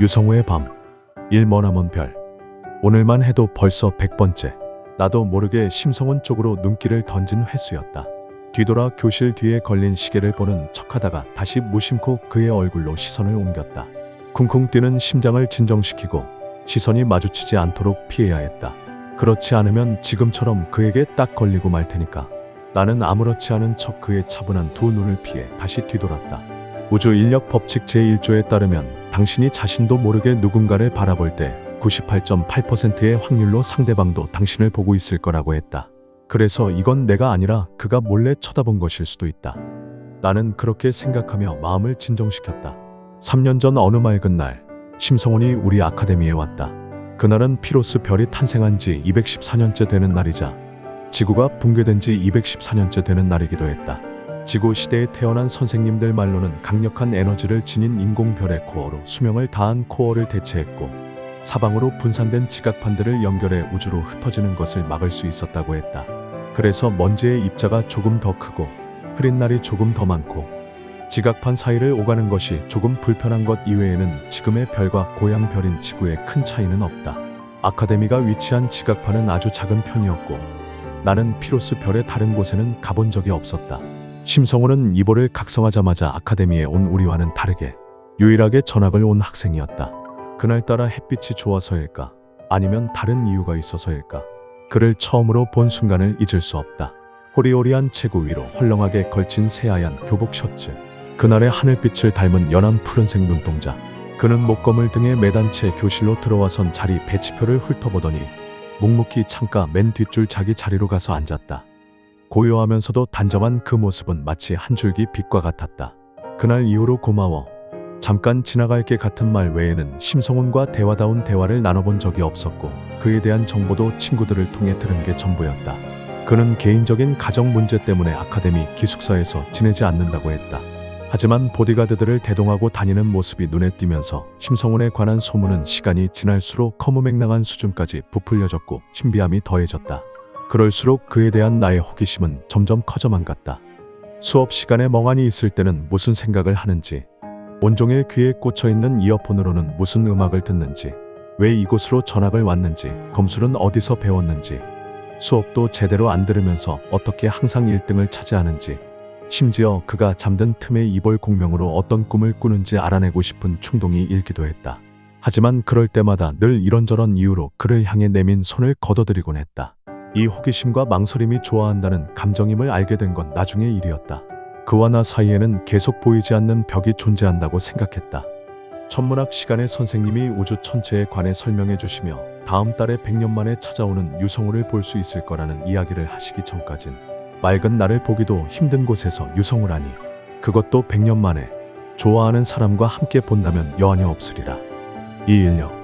유성우의 밤. 일 머나먼 별. 오늘만 해도 벌써 100번째. 나도 모르게 심성훈 쪽으로 눈길을 던진 횟수였다. 뒤돌아 교실 뒤에 걸린 시계를 보는 척하다가 다시 무심코 그의 얼굴로 시선을 옮겼다. 쿵쿵 뛰는 심장을 진정시키고 시선이 마주치지 않도록 피해야 했다. 그렇지 않으면 지금처럼 그에게 딱 걸리고 말 테니까. 나는 아무렇지 않은 척 그의 차분한 두 눈을 피해 다시 뒤돌았다. 우주 인력 법칙 제1조에 따르면 당신이 자신도 모르게 누군가를 바라볼 때 98.8%의 확률로 상대방도 당신을 보고 있을 거라고 했다. 그래서 이건 내가 아니라 그가 몰래 쳐다본 것일 수도 있다. 나는 그렇게 생각하며 마음을 진정시켰다. 3년 전 어느 맑은 날, 심성훈이 우리 아카데미에 왔다. 그날은 피로스 별이 탄생한 지 214년째 되는 날이자 지구가 붕괴된 지 214년째 되는 날이기도 했다. 지구 시대에 태어난 선생님들 말로는 강력한 에너지를 지닌 인공 별의 코어로 수명을 다한 코어를 대체했고 사방으로 분산된 지각판들을 연결해 우주로 흩어지는 것을 막을 수 있었다고 했다. 그래서 먼지의 입자가 조금 더 크고 흐린 날이 조금 더 많고 지각판 사이를 오가는 것이 조금 불편한 것 이외에는 지금의 별과 고향 별인 지구에 큰 차이는 없다. 아카데미가 위치한 지각판은 아주 작은 편이었고 나는 피로스 별의 다른 곳에는 가본 적이 없었다. 심성우는 이보를 각성하자마자 아카데미에 온 우리와는 다르게 유일하게 전학을 온 학생이었다. 그날따라 햇빛이 좋아서일까 아니면 다른 이유가 있어서일까 그를 처음으로 본 순간을 잊을 수 없다. 호리호리한 체구 위로 헐렁하게 걸친 새하얀 교복 셔츠 그날의 하늘빛을 닮은 연한 푸른색 눈동자 그는 목검을 등에 매단 채 교실로 들어와선 자리 배치표를 훑어보더니 묵묵히 창가 맨 뒷줄 자기 자리로 가서 앉았다. 고요하면서도 단정한 그 모습은 마치 한 줄기 빛과 같았다. 그날 이후로 고마워. 잠깐 지나갈 게 같은 말 외에는 심성훈과 대화다운 대화를 나눠본 적이 없었고 그에 대한 정보도 친구들을 통해 들은 게 전부였다. 그는 개인적인 가정 문제 때문에 아카데미 기숙사에서 지내지 않는다고 했다. 하지만 보디가드들을 대동하고 다니는 모습이 눈에 띄면서 심성훈에 관한 소문은 시간이 지날수록 커무맹랑한 수준까지 부풀려졌고 신비함이 더해졌다. 그럴수록 그에 대한 나의 호기심은 점점 커져만 갔다. 수업 시간에 멍하니 있을 때는 무슨 생각을 하는지, 온종일 귀에 꽂혀 있는 이어폰으로는 무슨 음악을 듣는지, 왜 이곳으로 전학을 왔는지, 검술은 어디서 배웠는지, 수업도 제대로 안 들으면서 어떻게 항상 1등을 차지하는지, 심지어 그가 잠든 틈에 이볼 공명으로 어떤 꿈을 꾸는지 알아내고 싶은 충동이 일기도 했다. 하지만 그럴 때마다 늘 이런저런 이유로 그를 향해 내민 손을 걷어들이곤 했다. 이 호기심과 망설임이 좋아한다는 감정임을 알게 된 건 나중의 일이었다. 그와 나 사이에는 계속 보이지 않는 벽이 존재한다고 생각했다. 천문학 시간에 선생님이 우주 천체에 관해 설명해 주시며 다음 달에 100년 만에 찾아오는 유성우를 볼 수 있을 거라는 이야기를 하시기 전까진 맑은 나를 보기도 힘든 곳에서 유성우라니 그것도 100년 만에 좋아하는 사람과 함께 본다면 여한이 없으리라. 이 인력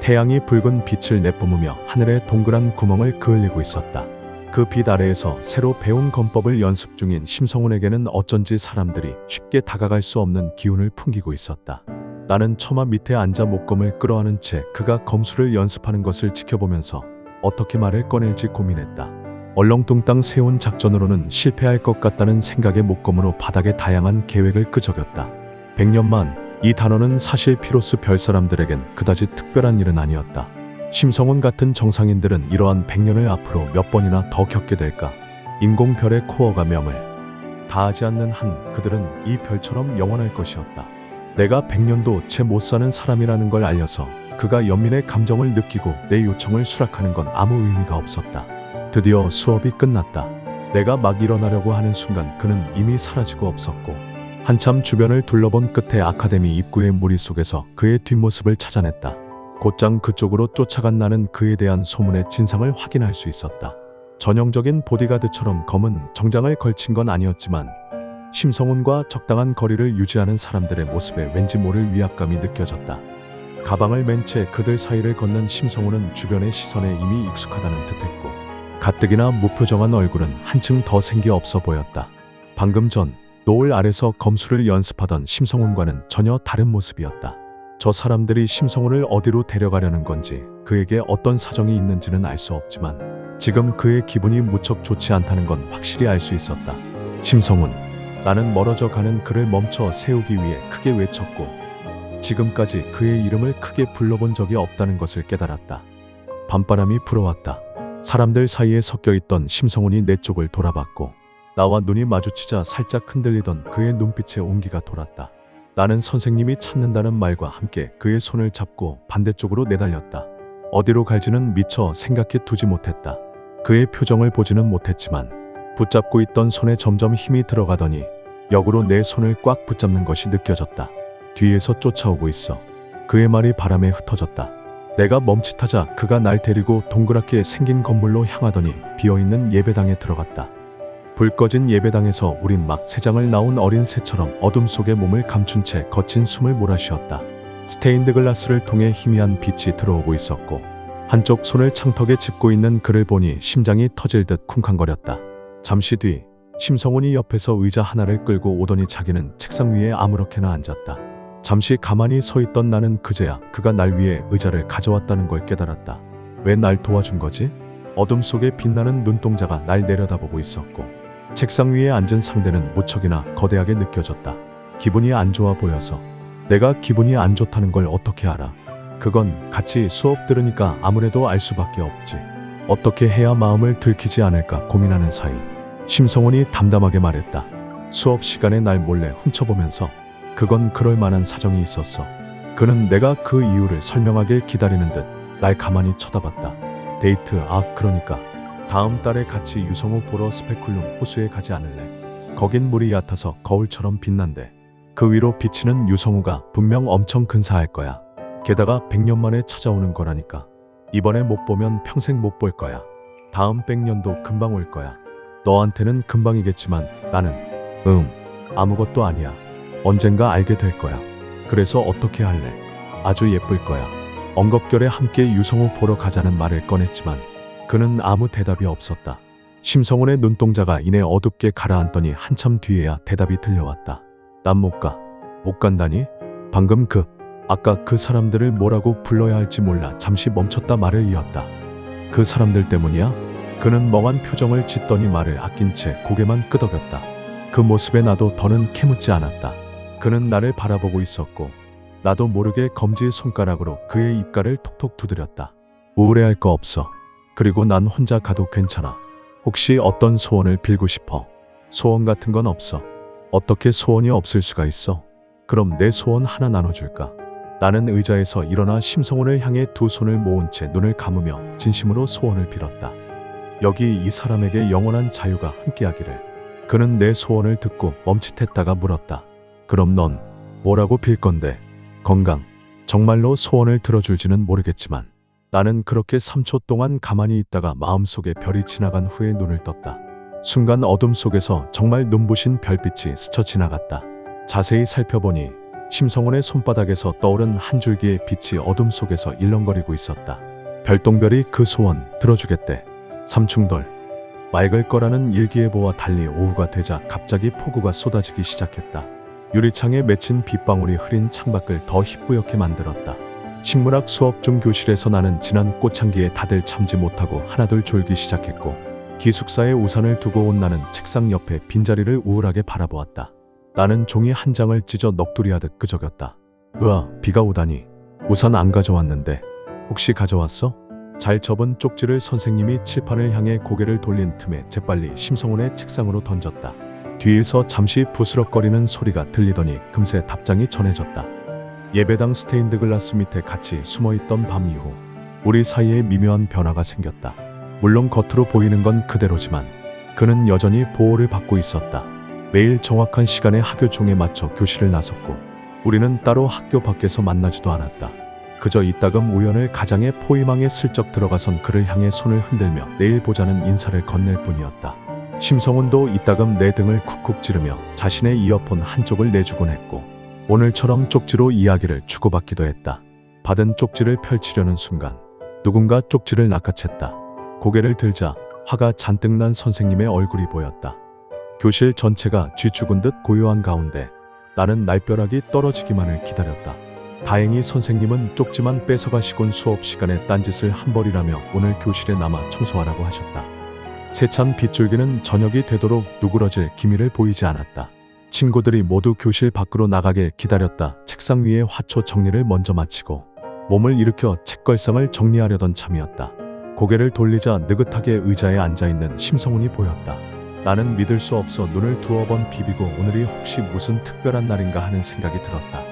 태양이 붉은 빛을 내뿜으며 하늘에 동그란 구멍을 그을리고 있었다. 그 빛 아래에서 새로 배운 검법을 연습 중인 심성훈에게는 어쩐지 사람들이 쉽게 다가갈 수 없는 기운을 풍기고 있었다. 나는 처마 밑에 앉아 목검을 끌어안은 채 그가 검술을 연습하는 것을 지켜보면서 어떻게 말을 꺼낼지 고민했다. 얼렁뚱땅 세운 작전으로는 실패할 것 같다는 생각에 목검으로 바닥에 다양한 계획을 끄적였다. 백년만 이 단어는 사실 피로스 별 사람들에겐 그다지 특별한 일은 아니었다. 심성훈 같은 정상인들은 이러한 백년을 앞으로 몇 번이나 더 겪게 될까? 인공별의 코어가 명을 다하지 않는 한 그들은 이 별처럼 영원할 것이었다. 내가 백년도 채 못 사는 사람이라는 걸 알려서 그가 연민의 감정을 느끼고 내 요청을 수락하는 건 아무 의미가 없었다. 드디어 수업이 끝났다. 내가 막 일어나려고 하는 순간 그는 이미 사라지고 없었고 한참 주변을 둘러본 끝에 아카데미 입구의 무리 속에서 그의 뒷모습을 찾아냈다. 곧장 그쪽으로 쫓아간 나는 그에 대한 소문의 진상을 확인할 수 있었다. 전형적인 보디가드처럼 검은 정장을 걸친 건 아니었지만 심성훈과 적당한 거리를 유지하는 사람들의 모습에 왠지 모를 위압감이 느껴졌다. 가방을 맨 채 그들 사이를 걷는 심성훈은 주변의 시선에 이미 익숙하다는 듯했고 가뜩이나 무표정한 얼굴은 한층 더 생기 없어 보였다. 방금 전 노을 아래서 검술을 연습하던 심성훈과는 전혀 다른 모습이었다. 저 사람들이 심성훈을 어디로 데려가려는 건지 그에게 어떤 사정이 있는지는 알 수 없지만 지금 그의 기분이 무척 좋지 않다는 건 확실히 알 수 있었다. 심성훈, 나는 멀어져 가는 그를 멈춰 세우기 위해 크게 외쳤고 지금까지 그의 이름을 크게 불러본 적이 없다는 것을 깨달았다. 밤바람이 불어왔다. 사람들 사이에 섞여 있던 심성훈이 내 쪽을 돌아봤고 나와 눈이 마주치자 살짝 흔들리던 그의 눈빛에 온기가 돌았다. 나는 선생님이 찾는다는 말과 함께 그의 손을 잡고 반대쪽으로 내달렸다. 어디로 갈지는 미처 생각해 두지 못했다. 그의 표정을 보지는 못했지만 붙잡고 있던 손에 점점 힘이 들어가더니 역으로 내 손을 꽉 붙잡는 것이 느껴졌다. 뒤에서 쫓아오고 있어. 그의 말이 바람에 흩어졌다. 내가 멈칫하자 그가 날 데리고 동그랗게 생긴 건물로 향하더니 비어있는 예배당에 들어갔다. 불 꺼진 예배당에서 우린 막 새장을 나온 어린 새처럼 어둠 속에 몸을 감춘 채 거친 숨을 몰아쉬었다. 스테인드 글라스를 통해 희미한 빛이 들어오고 있었고 한쪽 손을 창턱에 짚고 있는 그를 보니 심장이 터질 듯 쿵쾅거렸다. 잠시 뒤 심성훈이 옆에서 의자 하나를 끌고 오더니 자기는 책상 위에 아무렇게나 앉았다. 잠시 가만히 서 있던 나는 그제야 그가 날 위해 의자를 가져왔다는 걸 깨달았다. 왜 날 도와준 거지? 어둠 속에 빛나는 눈동자가 날 내려다보고 있었고 책상 위에 앉은 상대는 무척이나 거대하게 느껴졌다. 기분이 안 좋아 보여서 내가 기분이 안 좋다는 걸 어떻게 알아? 그건 같이 수업 들으니까 아무래도 알 수밖에 없지. 어떻게 해야 마음을 들키지 않을까 고민하는 사이 심성훈이 담담하게 말했다. 수업 시간에 날 몰래 훔쳐보면서 그건 그럴 만한 사정이 있었어. 그는 내가 그 이유를 설명하길 기다리는 듯 날 가만히 쳐다봤다. 데이트, 아, 그러니까. 다음 달에 같이 유성우 보러 스페쿨룸 호수에 가지 않을래? 거긴 물이 얕아서 거울처럼 빛난대. 그 위로 비치는 유성우가 분명 엄청 근사할 거야. 게다가 100년 만에 찾아오는 거라니까. 이번에 못 보면 평생 못 볼 거야. 다음 100년도 금방 올 거야. 너한테는 금방이겠지만 나는 음 아무것도 아니야. 언젠가 알게 될 거야. 그래서 어떻게 할래? 아주 예쁠 거야. 엉겁결에 함께 유성우 보러 가자는 말을 꺼냈지만 그는 아무 대답이 없었다. 심성훈의 눈동자가 이내 어둡게 가라앉더니 한참 뒤에야 대답이 들려왔다. 난 못 가. 못 간다니? 방금 그 아까 그 사람들을 뭐라고 불러야 할지 몰라 잠시 멈췄다 말을 이었다. 그 사람들 때문이야? 그는 멍한 표정을 짓더니 말을 아낀 채 고개만 끄덕였다. 그 모습에 나도 더는 캐묻지 않았다. 그는 나를 바라보고 있었고 나도 모르게 검지의 손가락으로 그의 입가를 톡톡 두드렸다. 우울해할 거 없어. 그리고 난 혼자 가도 괜찮아. 혹시 어떤 소원을 빌고 싶어? 소원 같은 건 없어. 어떻게 소원이 없을 수가 있어? 그럼 내 소원 하나 나눠줄까? 나는 의자에서 일어나 심성훈을 향해 두 손을 모은 채 눈을 감으며 진심으로 소원을 빌었다. 여기 이 사람에게 영원한 자유가 함께하기를. 그는 내 소원을 듣고 멈칫했다가 물었다. 그럼 넌 뭐라고 빌 건데? 건강. 정말로 소원을 들어줄지는 모르겠지만 나는 그렇게 3초 동안 가만히 있다가 마음속에 별이 지나간 후에 눈을 떴다. 순간 어둠 속에서 정말 눈부신 별빛이 스쳐 지나갔다. 자세히 살펴보니 심성훈의 손바닥에서 떠오른 한 줄기의 빛이 어둠 속에서 일렁거리고 있었다. 별똥별이 그 소원 들어주겠대. 삼충돌. 맑을 거라는 일기예보와 달리 오후가 되자 갑자기 폭우가 쏟아지기 시작했다. 유리창에 맺힌 빗방울이 흐린 창밖을 더 희뿌옇게 만들었다. 식물학 수업 중 교실에서 나는 지난 꽃향기에 다들 참지 못하고 하나둘 졸기 시작했고 기숙사에 우산을 두고 온 나는 책상 옆에 빈자리를 우울하게 바라보았다. 나는 종이 한 장을 찢어 넋두리하듯 끄적였다. 으아, 비가 오다니. 우산 안 가져왔는데. 혹시 가져왔어? 잘 접은 쪽지를 선생님이 칠판을 향해 고개를 돌린 틈에 재빨리 심성훈의 책상으로 던졌다. 뒤에서 잠시 부스럭거리는 소리가 들리더니 금세 답장이 전해졌다. 예배당 스테인드 글라스 밑에 같이 숨어있던 밤 이후 우리 사이에 미묘한 변화가 생겼다. 물론 겉으로 보이는 건 그대로지만 그는 여전히 보호를 받고 있었다. 매일 정확한 시간에 학교 종에 맞춰 교실을 나섰고 우리는 따로 학교 밖에서 만나지도 않았다. 그저 이따금 우연을 가장의 포위망에 슬쩍 들어가선 그를 향해 손을 흔들며 내일 보자는 인사를 건넬 뿐이었다. 심성훈도 이따금 내 등을 쿡쿡 찌르며 자신의 이어폰 한쪽을 내주곤 했고 오늘처럼 쪽지로 이야기를 주고받기도 했다. 받은 쪽지를 펼치려는 순간 누군가 쪽지를 낚아챘다. 고개를 들자 화가 잔뜩 난 선생님의 얼굴이 보였다. 교실 전체가 쥐죽은 듯 고요한 가운데 나는 날벼락이 떨어지기만을 기다렸다. 다행히 선생님은 쪽지만 뺏어가시곤 수업 시간에 딴짓을 한 벌이라며 오늘 교실에 남아 청소하라고 하셨다. 세찬 빗줄기는 저녁이 되도록 누그러질 기미를 보이지 않았다. 친구들이 모두 교실 밖으로 나가게 기다렸다. 책상 위에 화초 정리를 먼저 마치고 몸을 일으켜 책걸상을 정리하려던 참이었다. 고개를 돌리자 느긋하게 의자에 앉아있는 심성훈이 보였다. 나는 믿을 수 없어 눈을 두어 번 비비고 오늘이 혹시 무슨 특별한 날인가 하는 생각이 들었다.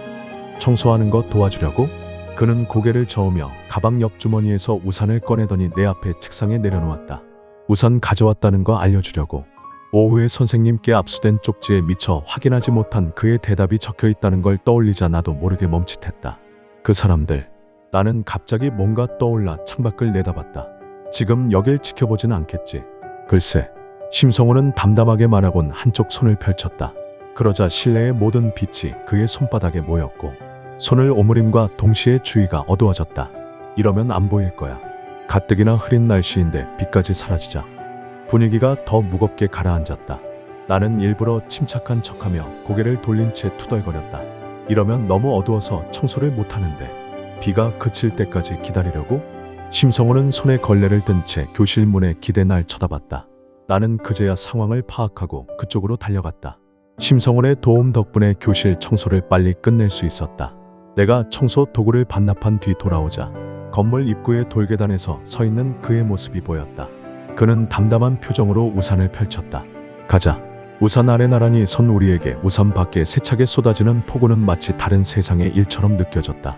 청소하는 거 도와주려고? 그는 고개를 저으며 가방 옆 주머니에서 우산을 꺼내더니 내 앞에 책상에 내려놓았다. 우산 가져왔다는 거 알려주려고. 오후에 선생님께 압수된 쪽지에 미처 확인하지 못한 그의 대답이 적혀 있다는 걸 떠올리자 나도 모르게 멈칫했다. 그 사람들. 나는 갑자기 뭔가 떠올라 창밖을 내다봤다. 지금 여길 지켜보진 않겠지. 글쎄. 심성우는 담담하게 말하곤 한쪽 손을 펼쳤다. 그러자 실내의 모든 빛이 그의 손바닥에 모였고 손을 오므림과 동시에 주위가 어두워졌다. 이러면 안 보일 거야. 가뜩이나 흐린 날씨인데 빛까지 사라지자 분위기가 더 무겁게 가라앉았다. 나는 일부러 침착한 척하며 고개를 돌린 채 투덜거렸다. 이러면 너무 어두워서 청소를 못하는데 비가 그칠 때까지 기다리려고? 심성호는 손에 걸레를 든 채 교실 문에 기대 날 쳐다봤다. 나는 그제야 상황을 파악하고 그쪽으로 달려갔다. 심성훈의 도움 덕분에 교실 청소를 빨리 끝낼 수 있었다. 내가 청소 도구를 반납한 뒤 돌아오자 건물 입구의 돌계단에서 서 있는 그의 모습이 보였다. 그는 담담한 표정으로 우산을 펼쳤다. 가자. 우산 아래 나란히 선 우리에게 우산 밖에 세차게 쏟아지는 폭우는 마치 다른 세상의 일처럼 느껴졌다.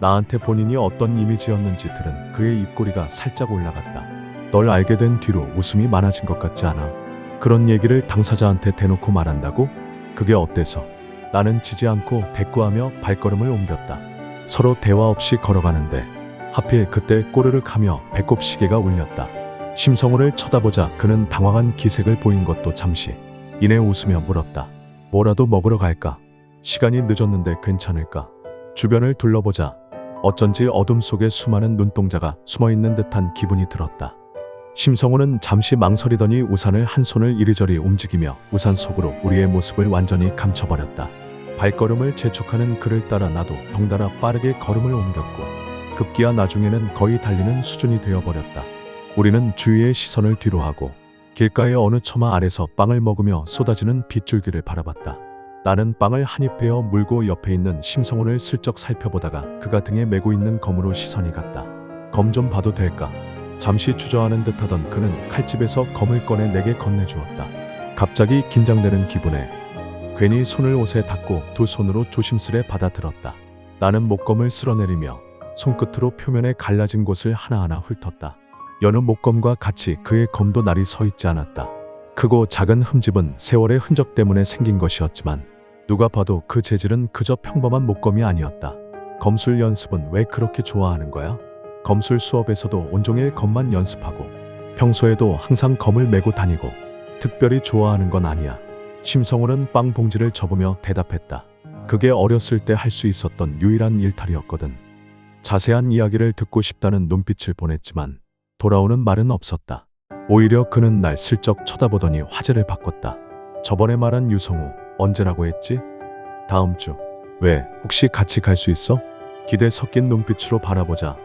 나한테 본인이 어떤 이미지였는지 들은 그의 입꼬리가 살짝 올라갔다. 널 알게 된 뒤로 웃음이 많아진 것 같지 않아? 그런 얘기를 당사자한테 대놓고 말한다고? 그게 어때서? 나는 지지 않고 대꾸하며 발걸음을 옮겼다. 서로 대화 없이 걸어가는데 하필 그때 꼬르륵 하며 배꼽 시계가 울렸다. 심성우를 쳐다보자 그는 당황한 기색을 보인 것도 잠시. 이내 웃으며 물었다. 뭐라도 먹으러 갈까? 시간이 늦었는데 괜찮을까? 주변을 둘러보자 어쩐지 어둠 속에 수많은 눈동자가 숨어 있는 듯한 기분이 들었다. 심성우는 잠시 망설이더니 우산을 한 손을 이리저리 움직이며 우산 속으로 우리의 모습을 완전히 감춰버렸다. 발걸음을 재촉하는 그를 따라 나도 덩달아 빠르게 걸음을 옮겼고 급기야 나중에는 거의 달리는 수준이 되어버렸다. 우리는 주위의 시선을 뒤로하고 길가의 어느 처마 아래서 빵을 먹으며 쏟아지는 빗줄기를 바라봤다. 나는 빵을 한입 베어 물고 옆에 있는 심성훈을 슬쩍 살펴보다가 그가 등에 메고 있는 검으로 시선이 갔다. 검 좀 봐도 될까? 잠시 주저하는 듯하던 그는 칼집에서 검을 꺼내 내게 건네주었다. 갑자기 긴장되는 기분에 괜히 손을 옷에 닿고 두 손으로 조심스레 받아들었다. 나는 목검을 쓸어내리며 손끝으로 표면에 갈라진 곳을 하나하나 훑었다. 여느 목검과 같이 그의 검도 날이 서 있지 않았다. 크고 작은 흠집은 세월의 흔적 때문에 생긴 것이었지만 누가 봐도 그 재질은 그저 평범한 목검이 아니었다. 검술 연습은 왜 그렇게 좋아하는 거야? 검술 수업에서도 온종일 검만 연습하고 평소에도 항상 검을 메고 다니고 특별히 좋아하는 건 아니야. 심성우는 빵 봉지를 접으며 대답했다. 그게 어렸을 때 할 수 있었던 유일한 일탈이었거든. 자세한 이야기를 듣고 싶다는 눈빛을 보냈지만 돌아오는 말은 없었다. 오히려 그는 날 슬쩍 쳐다보더니 화제를 바꿨다. 저번에 말한 유성우 언제라고 했지? 다음 주. 왜 혹시 같이 갈 수 있어? 기대 섞인 눈빛으로 바라보자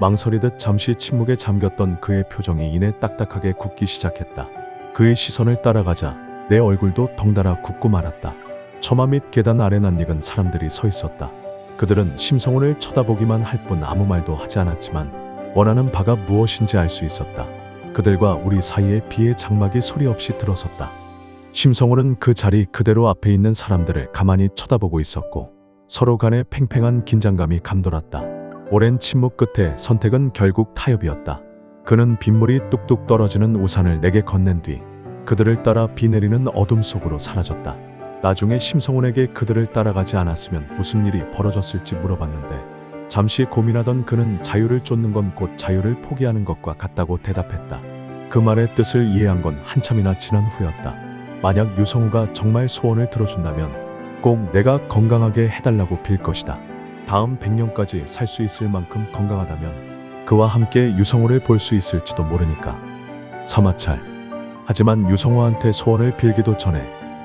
망설이듯 잠시 침묵에 잠겼던 그의 표정이 이내 딱딱하게 굳기 시작했다. 그의 시선을 따라가자 내 얼굴도 덩달아 굳고 말았다. 처마 밑 계단 아래 낯익은 사람들이 서 있었다. 그들은 심성훈을 쳐다보기만 할 뿐 아무 말도 하지 않았지만 원하는 바가 무엇인지 알 수 있었다. 그들과 우리 사이에 비의 장막이 소리 없이 들어섰다. 심성훈은 그 자리 그대로 앞에 있는 사람들을 가만히 쳐다보고 있었고 서로 간의 팽팽한 긴장감이 감돌았다. 오랜 침묵 끝에 선택은 결국 타협이었다. 그는 빗물이 뚝뚝 떨어지는 우산을 내게 건넨 뒤 그들을 따라 비 내리는 어둠 속으로 사라졌다. 나중에 심성훈에게 그들을 따라가지 않았으면 무슨 일이 벌어졌을지 물어봤는데 잠시 고민하던 그는 자유를 쫓는 건 곧 자유를 포기하는 것과 같다고 대답했다. 그 말의 뜻을 이해한 건 한참이나 지난 후였다. 만약 유성우가 정말 소원을 들어준다면 꼭 내가 건강하게 해달라고 빌 것이다. 다음 100년까지 살 수 있을 만큼 건강하다면 그와 함께 유성우를 볼 수 있을지도 모르니까. 서마찰. 하지만 유성우한테 소원을 빌기도 전에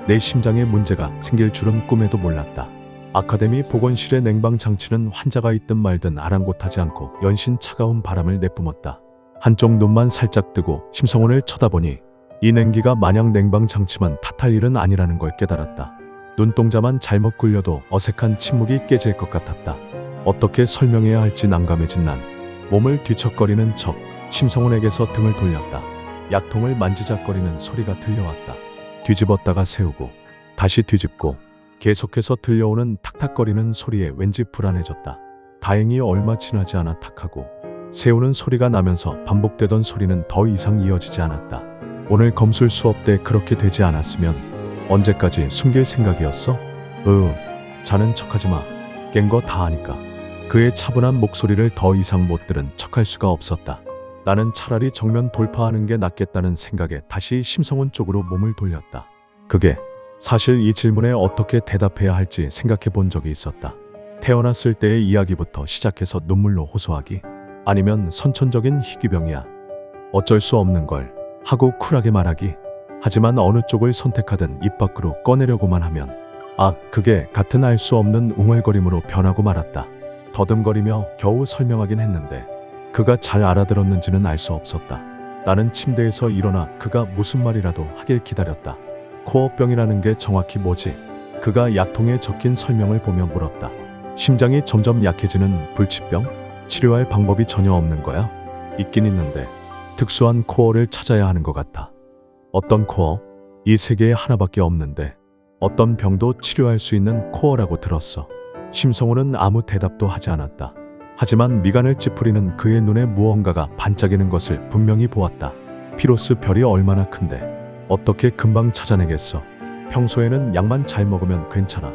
내 심장에 문제가 생길 줄은 꿈에도 몰랐다. 아카데미 보건실의 냉방 장치는 환자가 있든 말든 아랑곳하지 않고 연신 차가운 바람을 내뿜었다. 한쪽 눈만 살짝 뜨고 심성훈을 쳐다보니 이 냉기가 마냥 냉방 장치만 탓할 일은 아니라는 걸 깨달았다. 눈동자만 잘못 굴려도 어색한 침묵이 깨질 것 같았다. 어떻게 설명해야 할지 난감해진 난 몸을 뒤척거리는 척 심성훈에게서 등을 돌렸다. 약통을 만지작거리는 소리가 들려왔다. 뒤집었다가 세우고 다시 뒤집고 계속해서 들려오는 탁탁거리는 소리에 왠지 불안해졌다. 다행히 얼마 지나지 않아 탁하고 세우는 소리가 나면서 반복되던 소리는 더 이상 이어지지 않았다. 오늘 검술 수업 때 그렇게 되지 않았으면 언제까지 숨길 생각이었어? 으, 자는 척하지 마. 깬 거 다 아니까. 그의 차분한 목소리를 더 이상 못 들은 척할 수가 없었다. 나는 차라리 정면 돌파하는 게 낫겠다는 생각에 다시 심성훈 쪽으로 몸을 돌렸다. 그게 사실 이 질문에 어떻게 대답해야 할지 생각해 본 적이 있었다. 태어났을 때의 이야기부터 시작해서 눈물로 호소하기 아니면 선천적인 희귀병이야. 어쩔 수 없는 걸 하고 쿨하게 말하기. 하지만 어느 쪽을 선택하든 입 밖으로 꺼내려고만 하면 아, 그게 같은 알 수 없는 웅얼거림으로 변하고 말았다. 더듬거리며 겨우 설명하긴 했는데 그가 잘 알아들었는지는 알 수 없었다. 나는 침대에서 일어나 그가 무슨 말이라도 하길 기다렸다. 코어병이라는 게 정확히 뭐지? 그가 약통에 적힌 설명을 보며 물었다. 심장이 점점 약해지는 불치병? 치료할 방법이 전혀 없는 거야? 있긴 있는데 특수한 코어를 찾아야 하는 것 같아. 어떤 코어? 이 세계에 하나밖에 없는데 어떤 병도 치료할 수 있는 코어라고 들었어. 심성우는 아무 대답도 하지 않았다. 하지만 미간을 찌푸리는 그의 눈에 무언가가 반짝이는 것을 분명히 보았다. 피로스 별이 얼마나 큰데 어떻게 금방 찾아내겠어. 평소에는 약만 잘 먹으면 괜찮아.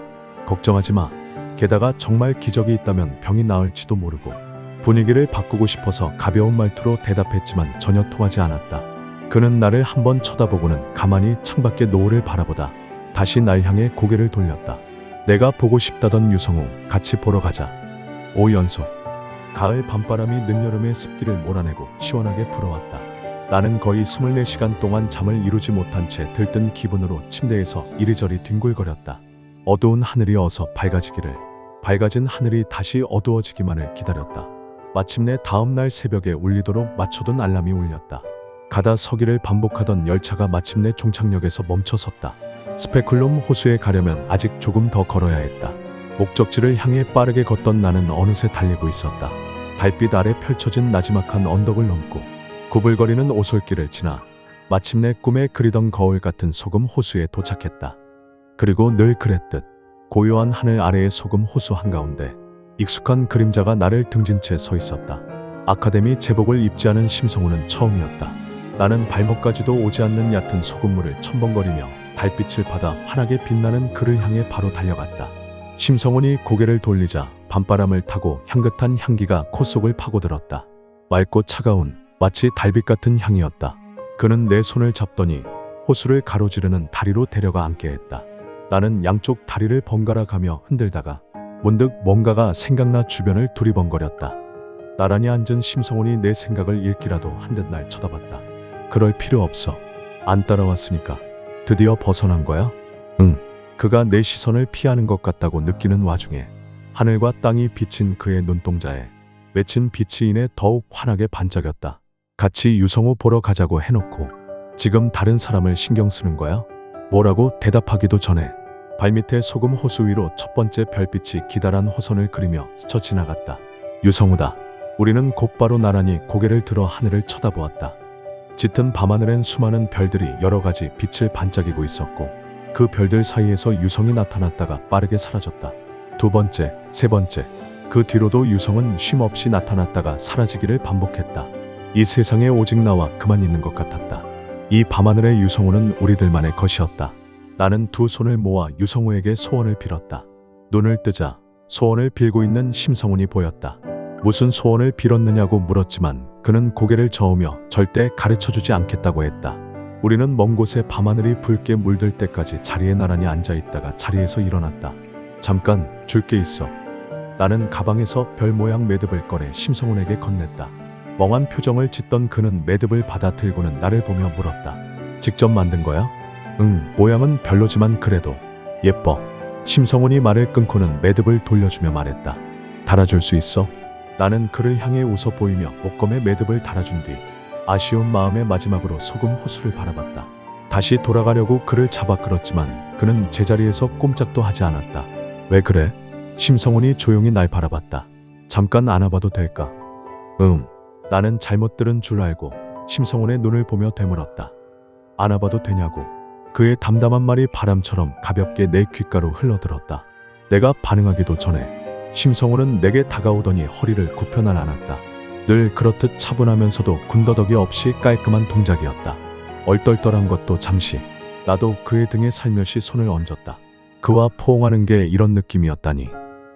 걱정하지 마. 게다가 정말 기적이 있다면 병이 나을지도 모르고 분위기를 바꾸고 싶어서 가벼운 말투로 대답했지만 전혀 통하지 않았다. 그는 나를 한번 쳐다보고는 가만히 창밖의 노을을 바라보다 다시 날 향해 고개를 돌렸다. 내가 보고 싶다던 유성우 같이 보러 가자. 5연속. 가을 밤바람이 늦여름의 습기를 몰아내고 시원하게 불어왔다. 나는 거의 24시간 동안 잠을 이루지 못한 채 들뜬 기분으로 침대에서 이리저리 뒹굴거렸다. 어두운 하늘이 어서 밝아지기를, 밝아진 하늘이 다시 어두워지기만을 기다렸다. 마침내 다음날 새벽에 울리도록 맞춰둔 알람이 울렸다. 가다 서기를 반복하던 열차가 마침내 종착역에서 멈춰섰다. 스페클룸 호수에 가려면 아직 조금 더 걸어야 했다. 목적지를 향해 빠르게 걷던 나는 어느새 달리고 있었다. 달빛 아래 펼쳐진 나지막한 언덕을 넘고 구불거리는 오솔길을 지나 마침내 꿈에 그리던 거울 같은 소금 호수에 도착했다. 그리고 늘 그랬듯 고요한 하늘 아래의 소금 호수 한가운데 익숙한 그림자가 나를 등진 채 서 있었다. 아카데미 제복을 입지 않은 심성우는 처음이었다. 나는 발목까지도 오지 않는 얕은 소금물을 첨벙거리며 달빛을 받아 환하게 빛나는 그를 향해 바로 달려갔다. 심성훈이 고개를 돌리자 밤바람을 타고 향긋한 향기가 콧속을 파고들었다. 맑고 차가운 마치 달빛 같은 향이었다. 그는 내 손을 잡더니 호수를 가로지르는 다리로 데려가 앉게 했다. 나는 양쪽 다리를 번갈아 가며 흔들다가 문득 뭔가가 생각나 주변을 두리번거렸다. 나란히 앉은 심성훈이 내 생각을 읽기라도 한 듯 날 쳐다봤다. 그럴 필요 없어. 안 따라왔으니까. 드디어 벗어난 거야? 응. 그가 내 시선을 피하는 것 같다고 느끼는 와중에 하늘과 땅이 비친 그의 눈동자에 맺힌 빛이 인해 더욱 환하게 반짝였다. 같이 유성우 보러 가자고 해놓고 지금 다른 사람을 신경 쓰는 거야? 뭐라고 대답하기도 전에 발밑에 소금 호수 위로 첫 번째 별빛이 기다란 호선을 그리며 스쳐 지나갔다. 유성우다. 우리는 곧바로 나란히 고개를 들어 하늘을 쳐다보았다. 짙은 밤하늘엔 수많은 별들이 여러 가지 빛을 반짝이고 있었고 그 별들 사이에서 유성이 나타났다가 빠르게 사라졌다. 두 번째, 세 번째. 그 뒤로도 유성은 쉼없이 나타났다가 사라지기를 반복했다. 이 세상에 오직 나와 그만 있는 것 같았다. 이 밤하늘의 유성우는 우리들만의 것이었다. 나는 두 손을 모아 유성우에게 소원을 빌었다. 눈을 뜨자 소원을 빌고 있는 심성훈이 보였다. 무슨 소원을 빌었느냐고 물었지만 그는 고개를 저으며 절대 가르쳐 주지 않겠다고 했다. 우리는 먼 곳에 밤하늘이 붉게 물들 때까지 자리에 나란히 앉아 있다가 자리에서 일어났다. 잠깐 줄 게 있어. 나는 가방에서 별 모양 매듭을 꺼내 심성훈에게 건넸다. 멍한 표정을 짓던 그는 매듭을 받아 들고는 나를 보며 물었다. 직접 만든 거야? 응, 모양은 별로지만 그래도 예뻐. 심성훈이 말을 끊고는 매듭을 돌려주며 말했다. 달아줄 수 있어? 나는 그를 향해 웃어 보이며 목검에 매듭을 달아준 뒤 아쉬운 마음에 마지막으로 소금 호수를 바라봤다. 다시 돌아가려고 그를 잡아 끌었지만 그는 제자리에서 꼼짝도 하지 않았다. 왜 그래? 심성훈이 조용히 날 바라봤다. 잠깐 안아봐도 될까? 음. 나는 잘못 들은 줄 알고 심성훈의 눈을 보며 되물었다. 안아봐도 되냐고. 그의 담담한 말이 바람처럼 가볍게 내 귓가로 흘러들었다. 내가 반응하기도 전에 심성훈은 내게 다가오더니 허리를 굽혀나 안았다. 늘 그렇듯 차분하면서도 군더더기 없이 깔끔한 동작이었다. 얼떨떨한 것도 잠시 나도 그의 등에 살며시 손을 얹었다. 그와 포옹하는 게 이런 느낌이었다니.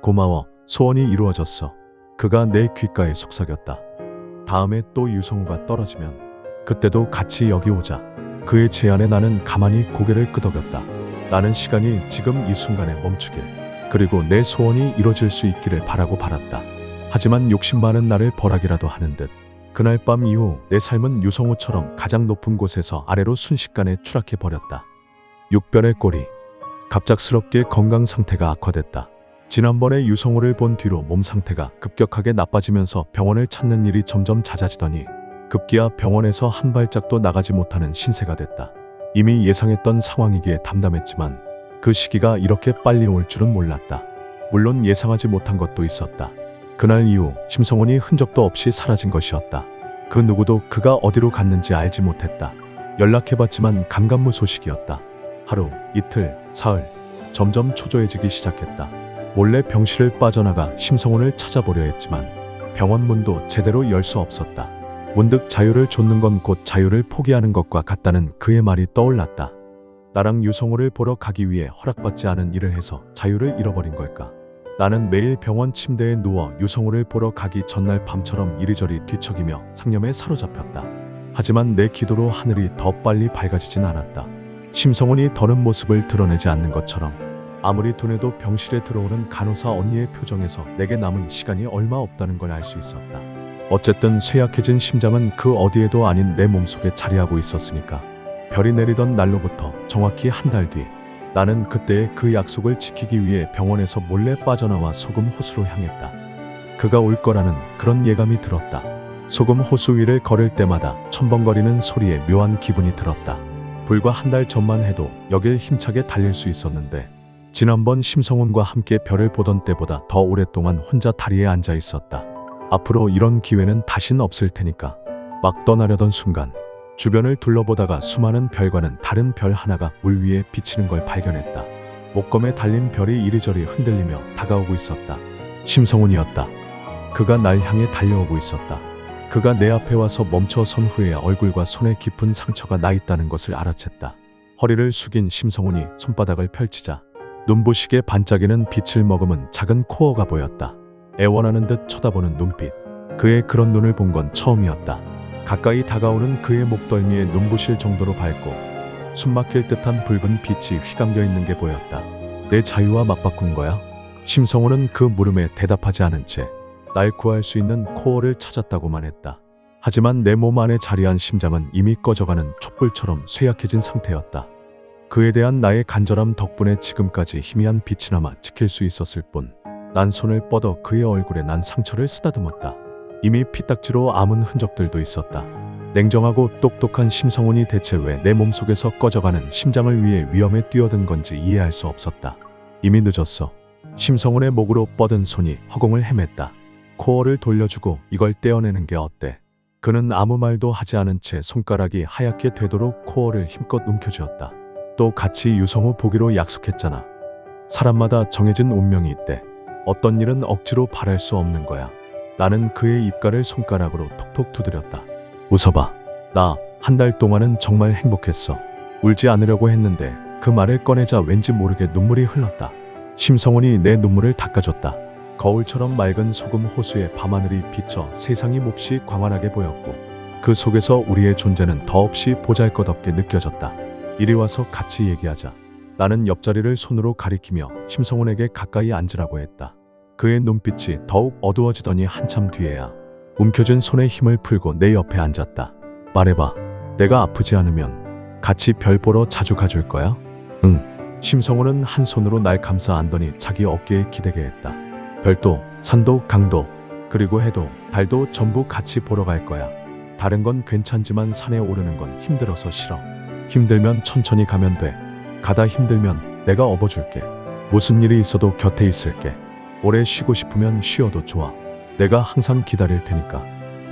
고마워. 소원이 이루어졌어. 그가 내 귓가에 속삭였다. 다음에 또 유성우가 떨어지면 그때도 같이 여기 오자. 그의 제안에 나는 가만히 고개를 끄덕였다. 나는 시간이 지금 이 순간에 멈추길. 그리고 내 소원이 이뤄질 수 있기를 바라고 바랐다. 하지만 욕심 많은 나를 벌하기라도 하는 듯. 그날 밤 이후 내 삶은 유성우처럼 가장 높은 곳에서 아래로 순식간에 추락해 버렸다. 육변의 꼬리. 갑작스럽게 건강 상태가 악화됐다. 지난번에 유성우를 본 뒤로 몸 상태가 급격하게 나빠지면서 병원을 찾는 일이 점점 잦아지더니 급기야 병원에서 한 발짝도 나가지 못하는 신세가 됐다. 이미 예상했던 상황이기에 담담했지만 그 시기가 이렇게 빨리 올 줄은 몰랐다. 물론 예상하지 못한 것도 있었다. 그날 이후 심성훈이 흔적도 없이 사라진 것이었다. 그 누구도 그가 어디로 갔는지 알지 못했다. 연락해봤지만 감감무 소식이었다. 하루, 이틀, 사흘, 점점 초조해지기 시작했다. 몰래 병실을 빠져나가 심성훈을 찾아보려 했지만 병원 문도 제대로 열 수 없었다. 문득 자유를 좇는 건 곧 자유를 포기하는 것과 같다는 그의 말이 떠올랐다. 나랑 유성우를 보러 가기 위해 허락받지 않은 일을 해서 자유를 잃어버린 걸까? 나는 매일 병원 침대에 누워 유성우를 보러 가기 전날 밤처럼 이리저리 뒤척이며 상념에 사로잡혔다. 하지만 내 기도로 하늘이 더 빨리 밝아지진 않았다. 심성훈이 더는 모습을 드러내지 않는 것처럼 아무리 둔해도 병실에 들어오는 간호사 언니의 표정에서 내게 남은 시간이 얼마 없다는 걸 알 수 있었다. 어쨌든 쇠약해진 심장은 그 어디에도 아닌 내 몸속에 자리하고 있었으니까. 별이 내리던 날로부터 정확히 한 달 뒤, 나는 그때의 그 약속을 지키기 위해 병원에서 몰래 빠져나와 소금 호수로 향했다. 그가 올 거라는 그런 예감이 들었다. 소금 호수 위를 걸을 때마다 첨벙거리는 소리에 묘한 기분이 들었다. 불과 한 달 전만 해도 여길 힘차게 달릴 수 있었는데 지난번 심성훈과 함께 별을 보던 때보다 더 오랫동안 혼자 다리에 앉아 있었다. 앞으로 이런 기회는 다신 없을 테니까. 막 떠나려던 순간 주변을 둘러보다가 수많은 별과는 다른 별 하나가 물 위에 비치는 걸 발견했다. 목검에 달린 별이 이리저리 흔들리며 다가오고 있었다. 심성훈이었다. 그가 날 향해 달려오고 있었다. 그가 내 앞에 와서 멈춰 선 후에 얼굴과 손에 깊은 상처가 나 있다는 것을 알아챘다. 허리를 숙인 심성훈이 손바닥을 펼치자 눈부시게 반짝이는 빛을 머금은 작은 코어가 보였다. 애원하는 듯 쳐다보는 눈빛. 그의 그런 눈을 본 건 처음이었다. 가까이 다가오는 그의 목덜미에 눈부실 정도로 밝고 숨막힐 듯한 붉은 빛이 휘감겨 있는 게 보였다. 내 자유와 맞바꾼 거야? 심성훈은 그 물음에 대답하지 않은 채 날 구할 수 있는 코어를 찾았다고만 했다. 하지만 내 몸 안에 자리한 심장은 이미 꺼져가는 촛불처럼 쇠약해진 상태였다. 그에 대한 나의 간절함 덕분에 지금까지 희미한 빛이나마 지킬 수 있었을 뿐, 난 손을 뻗어 그의 얼굴에 난 상처를 쓰다듬었다. 이미 피딱지로 아문 흔적들도 있었다. 냉정하고 똑똑한 심성훈이 대체 왜 내 몸속에서 꺼져가는 심장을 위해 위험에 뛰어든 건지 이해할 수 없었다. 이미 늦었어. 심성훈의 목으로 뻗은 손이 허공을 헤맸다. 코어를 돌려주고 이걸 떼어내는 게 어때? 그는 아무 말도 하지 않은 채 손가락이 하얗게 되도록 코어를 힘껏 움켜쥐었다. 또 같이 유성우 보기로 약속했잖아. 사람마다 정해진 운명이 있대. 어떤 일은 억지로 바랄 수 없는 거야. 나는 그의 입가를 손가락으로 톡톡 두드렸다. 웃어봐. 나 한 달 동안은 정말 행복했어. 울지 않으려고 했는데 그 말을 꺼내자 왠지 모르게 눈물이 흘렀다. 심성훈이 내 눈물을 닦아줬다. 거울처럼 맑은 소금 호수의 밤하늘이 비쳐 세상이 몹시 광활하게 보였고 그 속에서 우리의 존재는 더없이 보잘것없게 느껴졌다. 이리 와서 같이 얘기하자. 나는 옆자리를 손으로 가리키며 심성훈에게 가까이 앉으라고 했다. 그의 눈빛이 더욱 어두워지더니 한참 뒤에야 움켜쥔 손에 힘을 풀고 내 옆에 앉았다. 말해봐. 내가 아프지 않으면 같이 별 보러 자주 가줄 거야? 응. 심성훈은 한 손으로 날 감싸 안더니 자기 어깨에 기대게 했다. 별도, 산도, 강도, 그리고 해도, 달도 전부 같이 보러 갈 거야. 다른 건 괜찮지만 산에 오르는 건 힘들어서 싫어. 힘들면 천천히 가면 돼. 가다 힘들면 내가 업어줄게. 무슨 일이 있어도 곁에 있을게. 오래 쉬고 싶으면 쉬어도 좋아. 내가 항상 기다릴 테니까.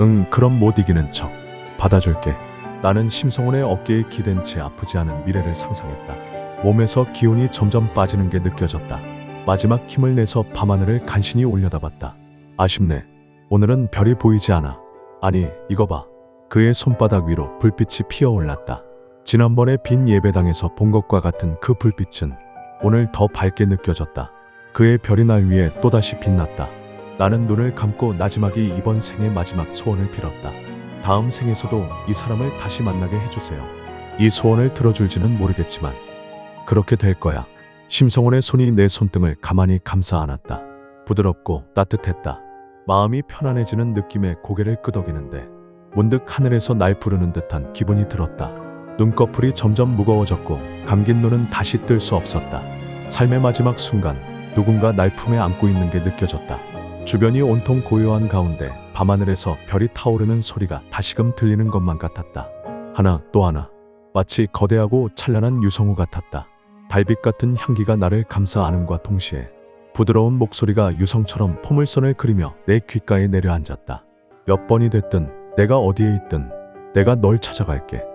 응, 그럼 못 이기는 척. 받아줄게. 나는 심성원의 어깨에 기댄 채 아프지 않은 미래를 상상했다. 몸에서 기운이 점점 빠지는 게 느껴졌다. 마지막 힘을 내서 밤하늘을 간신히 올려다봤다. 아쉽네. 오늘은 별이 보이지 않아. 아니, 이거 봐. 그의 손바닥 위로 불빛이 피어올랐다. 지난번에 빈 예배당에서 본 것과 같은 그 불빛은 오늘 더 밝게 느껴졌다. 그의 별이 날 위해 또다시 빛났다. 나는 눈을 감고 나지막이 이번 생의 마지막 소원을 빌었다. 다음 생에서도 이 사람을 다시 만나게 해주세요. 이 소원을 들어줄지는 모르겠지만 그렇게 될 거야. 심성원의 손이 내 손등을 가만히 감싸 안았다. 부드럽고 따뜻했다. 마음이 편안해지는 느낌에 고개를 끄덕이는데 문득 하늘에서 날 부르는 듯한 기분이 들었다. 눈꺼풀이 점점 무거워졌고 감긴 눈은 다시 뜰 수 없었다. 삶의 마지막 순간 누군가 날 품에 안고 있는 게 느껴졌다. 주변이 온통 고요한 가운데 밤하늘에서 별이 타오르는 소리가 다시금 들리는 것만 같았다. 하나 또 하나 마치 거대하고 찬란한 유성우 같았다. 달빛 같은 향기가 나를 감싸 안음과 동시에 부드러운 목소리가 유성처럼 포물선을 그리며 내 귓가에 내려앉았다. 몇 번이 됐든 내가 어디에 있든 내가 널 찾아갈게.